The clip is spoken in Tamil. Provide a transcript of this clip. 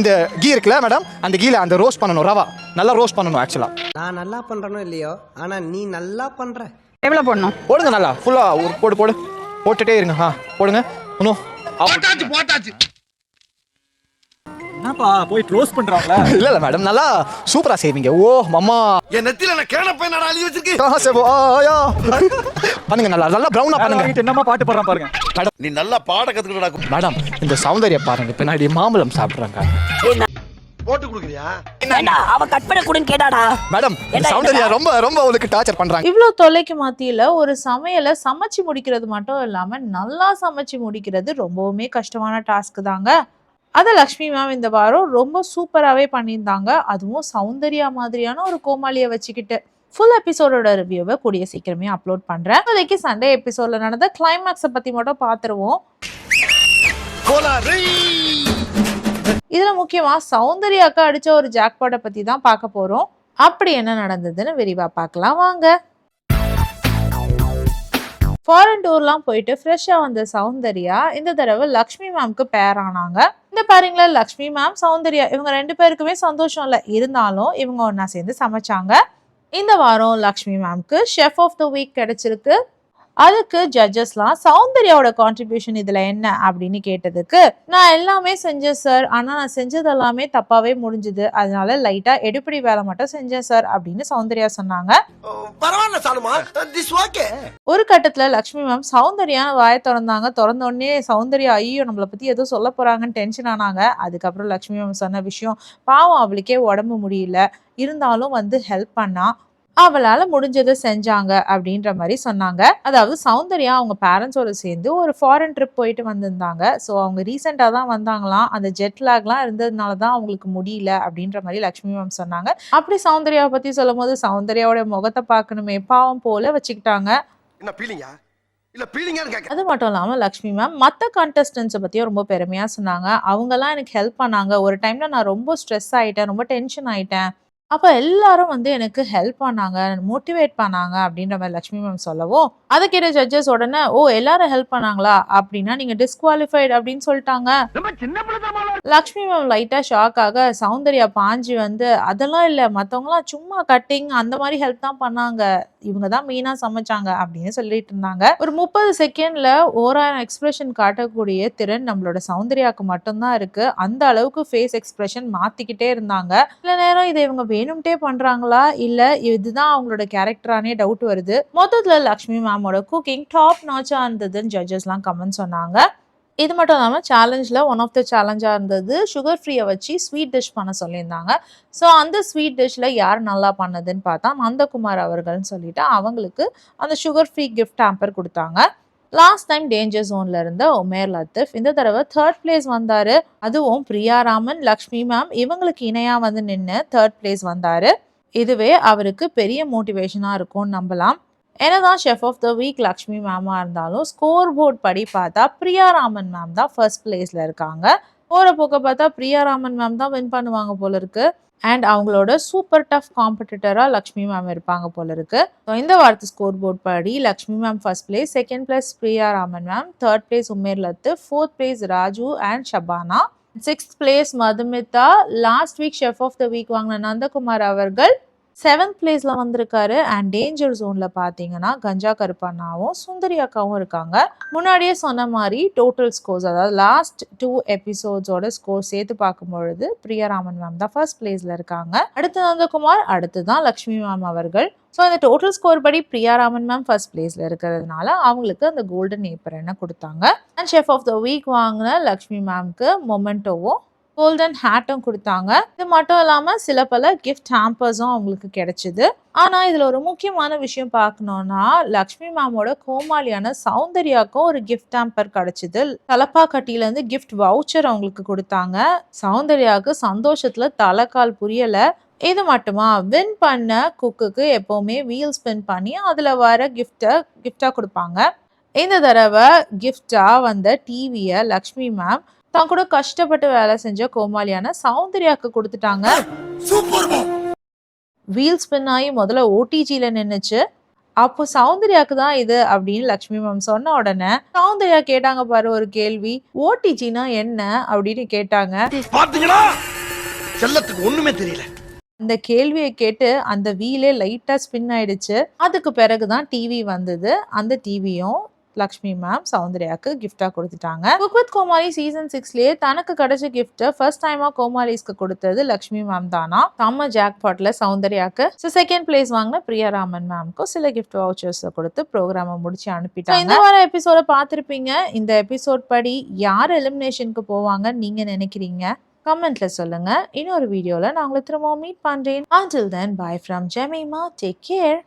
இந்த கீ இருக்குல்ல மேடம் அந்த கீல அந்த ரோஸ்ட் பண்ணணும் ரவா. நல்லா ரோஸ்ட் பண்ணணும் ஆக்சுவலா நான் நல்லா பண்றேனோ இல்லையோ ஆனா நீ நல்லா பண்ற. எவ்வளோ போடணும்? போடுங்க நல்லா. ஃபுல்லா ஒரு போடு போடு. போட்டுட்டே இருங்க ஆ. போடுங்க. இன்னும் என்னப்பா போய் க்ளோஸ் பண்றாங்களா? இல்ல இல்ல மேடம் நல்லா சூப்பரா செய்வீங்க. ஓ மம்மா. என் நெத்தில நான் கேன போய் நான் அழி வச்சிருக்கேன் கஹா சே வோ ஆயா பண்ணுங்க நல்லா நல்லா ப்ரௌனா பண்ணுங்க. என்னமா பாட்டு பாடுறான் பாருங்க. நீ நல்லா பாட கத்துக்கிட்டடா. மேடம் இந்த சௌந்தர்யா பாருங்க பின்னாடி மாம்பழம் சாப்பிடுறாங்க. போட்டு கொடுக்குறியா? அவ கட் பண்ண கூடன்னு கேட்டாடா. மேடம் சௌந்தர்யா ரொம்ப ரொம்ப அவளுக்கு டார்ச்சர் பண்றாங்க. இவ்வளோ தொல்லைக்கு மத்தியில ஒரு சமையலை சமைச்சு முடிக்கிறது மட்டும் இல்லாம நல்லா சமைச்சு முடிக்கிறது ரொம்பவுமே கஷ்டமான டாஸ்க் தாங்க. அதை லக்ஷ்மி மேம் இந்த வாரம் ரொம்ப சூப்பராகவே பண்ணியிருந்தாங்க. அதுவும் சௌந்தர்யா மாதிரியான ஒரு கோமாளியை வச்சுக்கிட்டு ஃபுல் எபிசோடோட ரிவ்யூவை கூடிய சீக்கிரமே அப்லோட் பண்றேன். இப்போதைக்கு சண்டே எபிசோட்ல நடந்த கிளைமேக்ஸை பத்தி மட்டும் பார்த்துருவோம் இதுல முக்கியமா சௌந்தர்யாக்கு அடிச்ச ஒரு ஜாக்பாட்டை பத்தி தான் பார்க்க போறோம். அப்படி என்ன நடந்ததுன்னு விரிவா பார்க்கலாம். வாங்க. ஃபாரின் டூர்லாம் போயிட்டு ஃப்ரெஷ்ஷாக வந்த சௌந்தர்யா இந்த தடவை லக்ஷ்மி மேம்க்கு பேர் ஆனாங்க. இந்த பாருங்களா லக்ஷ்மி மேம் சௌந்தர்யா இவங்க ரெண்டு பேருக்குமே சந்தோஷம் இல்லை. இருந்தாலும் இவங்க ஒன்றா சேர்ந்து சமைச்சாங்க. இந்த வாரம் லக்ஷ்மி மேம்க்கு ஷெஃப் ஆஃப் த வீக் கிடைச்சிருக்கு. அதுக்கு ஜட்ஜஸ்லாம் சௌந்தர்யாவோட கான்ட்ரிபியூஷன் இதில் என்ன? அப்படின்னு கேட்டதுக்கு நான் எல்லாமே செஞ்சேன் சார் ஆனால் நான் செஞ்சது எல்லாமே தப்பாகவே முடிஞ்சுது. அதனால லைட்டாக எடுப்படி வேலை மட்டும் செஞ்சேன் சார் அப்படின்னு சௌந்தர்யா சொன்னாங்க. ஒரு கட்டத்துல லக்ஷ்மி மேம் சௌந்தர்யா வாயை திறந்தாங்க. திறந்த உடனே சௌந்தர்யா ஐயோ நம்மளை பத்தி ஏதோ சொல்ல போறாங்கன்னு டென்ஷன் ஆனாங்க. அதுக்கப்புறம் லக்ஷ்மி மேம் சொன்ன விஷயம் பாவம் அவளுக்கே உடம்பு முடியல. இருந்தாலும் வந்து ஹெல்ப் பண்ணா. அவளால முடிஞ்சதை செஞ்சாங்க அப்படின்ற மாதிரி சொன்னாங்க. அதாவது சௌந்தர்யா அவங்க பேரண்ட்ஸோட சேர்ந்து ஒரு ஃபாரின் ட்ரிப் போயிட்டு வந்திருந்தாங்க. ஸோ அவங்க ரீசெண்டாக தான் வந்தாங்களாம். அந்த ஜெட் லாக்லாம் இருந்ததுனால தான் அவங்களுக்கு முடியல அப்படின்ற மாதிரி லக்ஷ்மி மேம் சொன்னாங்க. அப்படி சௌந்தர்யாவை பத்தி சொல்லும் போது சௌந்தர்யாவோட முகத்தை பார்க்கணுமே பாவம் போல வச்சுக்கிட்டாங்க. அது மட்டும் இல்லாமல் லக்ஷ்மி மேம் மற்ற கண்டஸ்டன்ஸை பற்றியும் ரொம்ப பெருமையாக சொன்னாங்க. அவங்கெல்லாம் எனக்கு ஹெல்ப் பண்ணாங்க. ஒரு டைமில் நான் ரொம்ப ஸ்ட்ரெஸ் ஆகிட்டேன் ரொம்ப டென்ஷன் ஆகிட்டேன் அப்போ எல்லாரும் வந்து எனக்கு ஹெல்ப் பண்ணாங்க மோட்டிவேட் பண்ணாங்க அப்படின்ற மாதிரி லக்ஷ்மி மேம் சொல்லவும் அதை கேட்ட ஜட்ஜஸ் உடனே ஓ எல்லாரும் ஹெல்ப் பண்ணாங்களா? அப்படின்னா நீங்கள் டிஸ்குவாலிஃபைட் அப்படின்னு சொல்லிட்டாங்க. லக்ஷ்மி மேம். லைட்டாக ஷாக் ஆக சௌந்தர்யா பாஞ்சி வந்து அதெல்லாம் இல்லை மற்றவங்களாம் சும்மா கட்டிங் அந்த மாதிரி ஹெல்ப் தான் பண்ணாங்க. இவங்க தான் மெயினாக சமைச்சாங்க அப்படின்னு சொல்லிட்டு இருந்தாங்க. ஒரு முப்பது செகண்ட்ல ஓராயிரம் எக்ஸ்பிரஷன் காட்டக்கூடிய திறன் நம்மளோட சௌந்தர்யாவுக்கு மட்டும்தான் இருக்கு. அந்த அளவுக்கு ஃபேஸ் எக்ஸ்பிரஷன் மாத்திக்கிட்டே இருந்தாங்க. சில நேரம் இதை இவங்க வேணும்ட்டே பண்றாங்களா? இல்ல இதுதான் அவங்களோட கேரக்டரானே டவுட் வருது. மொத்தத்துல லக்ஷ்மி மேமோட குக்கிங் டாப் நாச்சா இருந்ததுன்னு ஜட்ஜஸ்லாம் கமெண்ட் சொன்னாங்க. இது மட்டும் இல்லாமல் சேலஞ்சில் ஒன் ஆஃப் த சேலஞ்சாக இருந்தது. சுகர் ஃப்ரீயை வச்சு ஸ்வீட் டிஷ் பண்ண சொல்லியிருந்தாங்க. ஸோ அந்த ஸ்வீட் டிஷ்ஷில் யார் நல்லா பண்ணதுன்னு பார்த்தா நந்தகுமார் அவர்கள்னு சொல்லிட்டு அவங்களுக்கு அந்த சுகர் ஃப்ரீ கிஃப்ட் ஆம்பர் கொடுத்தாங்க. லாஸ்ட் டைம் டேஞ்சர் ஜோன்ல இருந்த உமேர் லத்தீஃப் இந்த தடவை தேர்ட் பிளேஸ் வந்தாரு. அதுவும் பிரியாராமன் லக்ஷ்மி மேம் இவங்களுக்கு இணையா வந்து நின்று தேர்ட் பிளேஸ் வந்தாரு. இதுவே அவருக்கு பெரிய மோட்டிவேஷனாக இருக்கும்னு நம்பலாம். என்னதான் chef of the week Lakshmi மேமாக இருந்தாலும் ஸ்கோர் போர்ட் படி பார்த்தா பிரியாராமன் மேம் தான் ஃபர்ஸ்ட் பிளேஸில் இருக்காங்க. போகிற போக்க பார்த்தா பிரியா ராமன் மேம் தான் வின் பண்ணுவாங்க போல இருக்கு. அண்ட் அவங்களோட சூப்பர் டஃப் காம்படிட்டராக லக்ஷ்மி மேம் இருப்பாங்க போல இருக்கு. ஸோ இந்த வாரத்து ஸ்கோர் போர்ட் படி Lakshmi ma'am first place second place Priya Raman ma'am third place Umair லத்து fourth place Raju and Shabana. Sixth place Madhumitha last week chef of the week வாங்கின நந்தகுமார் அவர்கள். செவன்த் பிளேஸில் வந்திருக்காரு அண்ட் டேஞ்சர் ஜோனில் பார்த்தீங்கன்னா கஞ்சா கருப்பண்ணாவும் சுந்தரி அக்காவும் இருக்காங்க. முன்னாடியே சொன்ன மாதிரி டோட்டல் ஸ்கோர்ஸ் அதாவது லாஸ்ட் டூ எபிசோட்ஸோட ஸ்கோர் சேர்த்து பார்க்கும் பொழுது பிரியாராமன் மேம் தான் ஃபர்ஸ்ட் பிளேஸில் இருக்காங்க. அடுத்து நந்தகுமார் அடுத்து தான் லக்ஷ்மி மேம் அவர்கள். ஸோ அந்த டோட்டல் ஸ்கோர் படி பிரியாராமன் மேம் ஃபர்ஸ்ட் பிளேஸில் இருக்கிறதுனால அவங்களுக்கு அந்த கோல்டன் ஏப்பரனை கொடுத்தாங்க. And chef of the week வாங்கின லக்ஷ்மி மேம்க்கு மொமெண்டோவும் கோல்டன் ஹேட்டும் கொடுத்தாங்க. இது மட்டும் இல்லாமல் சில பல கிஃப்ட் ஹேம்பர்ஸும் அவங்களுக்கு கிடைச்சிது. ஆனால் இதில் ஒரு முக்கியமான விஷயம் பார்க்கணுன்னா லக்ஷ்மி மேமோட கோமாளியான சௌந்தர்யாக்கும் ஒரு கிஃப்ட் ஹேம்பர் தலப்பா தலப்பாக்கட்டியிலேருந்து கிஃப்ட் வவுச்சர் அவங்களுக்கு கொடுத்தாங்க. சௌந்தர்யாவுக்கு சந்தோஷத்தில் தலைக்கால் புரியலை. இது மட்டுமா? வின் பண்ண குக்குக்கு எப்போவுமே வீல் ஸ்பின் பண்ணி அதில் வர கிஃப்டை கிஃப்டாக கொடுப்பாங்க. இந்த தடவை கிஃப்டாக வந்த டிவியை லக்ஷ்மி மேம் தான் கூட கஷ்டப்பட்டு வேலை செஞ்ச கோமாளியான சௌந்தர்யாக்கு கொடுத்துட்டாங்க. வீல் ஸ்பின் ஆகி முதல்ல ஓடிஜியில் நின்னுச்சு. அப்போ சௌந்தர்யாக்கு தான் இது அப்படின்னு லக்ஷ்மி மேம் சொன்ன உடனே சௌந்தர்யா கேட்டாங்க பாரு ஒரு கேள்வி. ஓடிஜினா என்ன அப்படின்னு கேட்டாங்க. செல்லத்துக்கு ஒண்ணுமே தெரியல. அந்த கேள்வியை கேட்டு அந்த வீலே லைட்டா ஸ்பின் ஆயிடுச்சு. அதுக்கு பிறகுதான் டிவி வந்தது. அந்த டிவியும் லக்ஷ்மி மேம் சௌந்தர்யாவுக்கு கிஃப்டாக கொடுத்துட்டாங்க. குக் வித் கோமாளி சீசன் சிக்ஸ்லயே தனக்கு கிடைச்ச கிஃப்ட்டை ஃபர்ஸ்ட் டைமாக கோமாளிஸ்க்கு கொடுத்தது லக்ஷ்மி மேம் தானா? தம்ம ஜாக் பாட்டில் சௌந்தர்யாவுக்கு ஸோ செகண்ட் பிளேஸ் வாங்கின பிரியாராமன் மேம்க்கும் சில கிஃப்ட் vouchers கொடுத்து ப்ரோக்ராமை முடிச்சு அனுப்பிட்டாங்க. இந்த வார எபிசோட பார்த்துருப்பீங்க. இந்த எபிசோட் படி யார் எலிமினேஷனுக்கு போவாங்க நீங்கள் நினைக்கிறீங்க? கமெண்ட்ல சொல்லுங்க. இன்னொரு வீடியோல நான் உங்களை திரும்பவும் மீட் பண்றேன். Until then bye from Jemima take care